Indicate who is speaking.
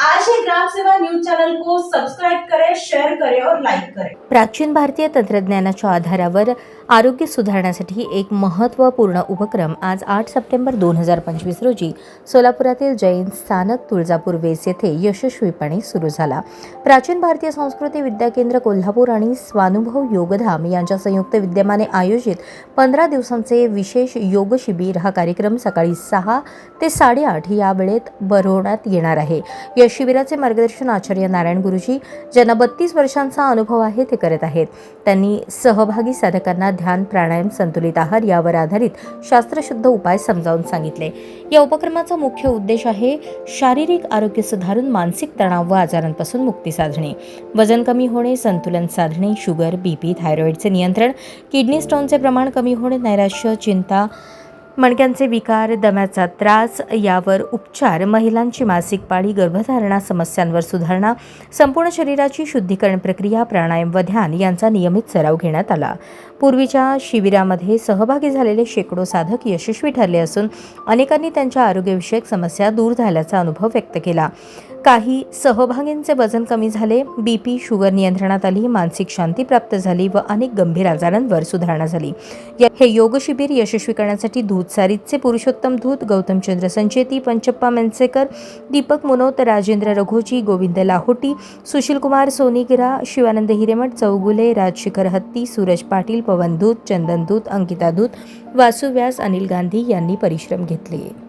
Speaker 1: आज ही Gram Seva news channel को सब्सक्राइब करें शेअर करें और लाईक करें।
Speaker 2: प्राचीन भारतीय तंत्रज्ञानाच्या आधारावर आरोग्य सुधारण्यासाठी एक महत्त्वपूर्ण उपक्रम आज आठ सप्टेंबर दोन हजार पंचवीस रोजी सोलापुरातील जैन स्थानक तुळजापूर वेस येथे यशस्वीपणे सुरू झाला. प्राचीन भारतीय संस्कृती विद्या केंद्र कोल्हापूर आणि स्वानुभव योगधाम यांच्या संयुक्त विद्यमाने आयोजित पंधरा दिवसांचे विशेष योग शिबिर हा कार्यक्रम सकाळी सहा ते साडेआठ या वेळेत भरवण्यात येणार आहे. शिबिराचे मार्गदर्शन आचार्य नारायण गुरुजी ज्यांना बत्तीस वर्षांचा अनुभव आहे ते करत आहेत. त्यांनी सहभागी साधकांना ध्यान प्राणायाम संतुलित आहार यावर आधारित शास्त्रशुद्ध उपाय समजावून सांगितले. या उपक्रमाचा मुख्य उद्देश आहे शारीरिक आरोग्य सुधारून मानसिक तणाव व आजारांपासून मुक्ती साधणे. वजन कमी होणे संतुलन साधणे शुगर बीपी थायरॉईडचे नियंत्रण किडनी स्टोनचे प्रमाण कमी होणे नैराश्य चिंता मणक्यांचे विकार दम्याचा त्रास यावर उपचार महिलांची मासिक पाळी गर्भधारणा समस्यांवर सुधारणा संपूर्ण शरीराची शुद्धीकरण प्रक्रिया प्राणायाम व ध्यान यांचा नियमित सराव घेण्यात आला. पूर्वीच्या शिबिरामध्ये सहभागी झालेले शेकडो साधक यशस्वी ठरले असून अनेकांनी त्यांच्या आरोग्यविषयक समस्या दूर झाल्याचा अनुभव व्यक्त केला. काही सहभागींचे वजन कमी झाले बी पी शुगर नियंत्रणात आली मानसिक शांती प्राप्त झाली व अनेक गंभीर आजारांवर सुधारणा झाली. या हे योग शिबिर यशस्वी करण्यासाठी दूध सारितचे पुरुषोत्तम दूत गौतमचंद्र संचेती पंचप्पा मेनसेकर दीपक मुनोत राजेंद्र रघोजी गोविंद लाहोटी सुशीलकुमार सोनीगिरा शिवानंद हिरेमठ चौगुले राजशेखर हत्ती सूरज पाटील पवन दूत चंदन दूत अंकिता दूत वासू व्यास अनिल गांधी यांनी परिश्रम घेतले.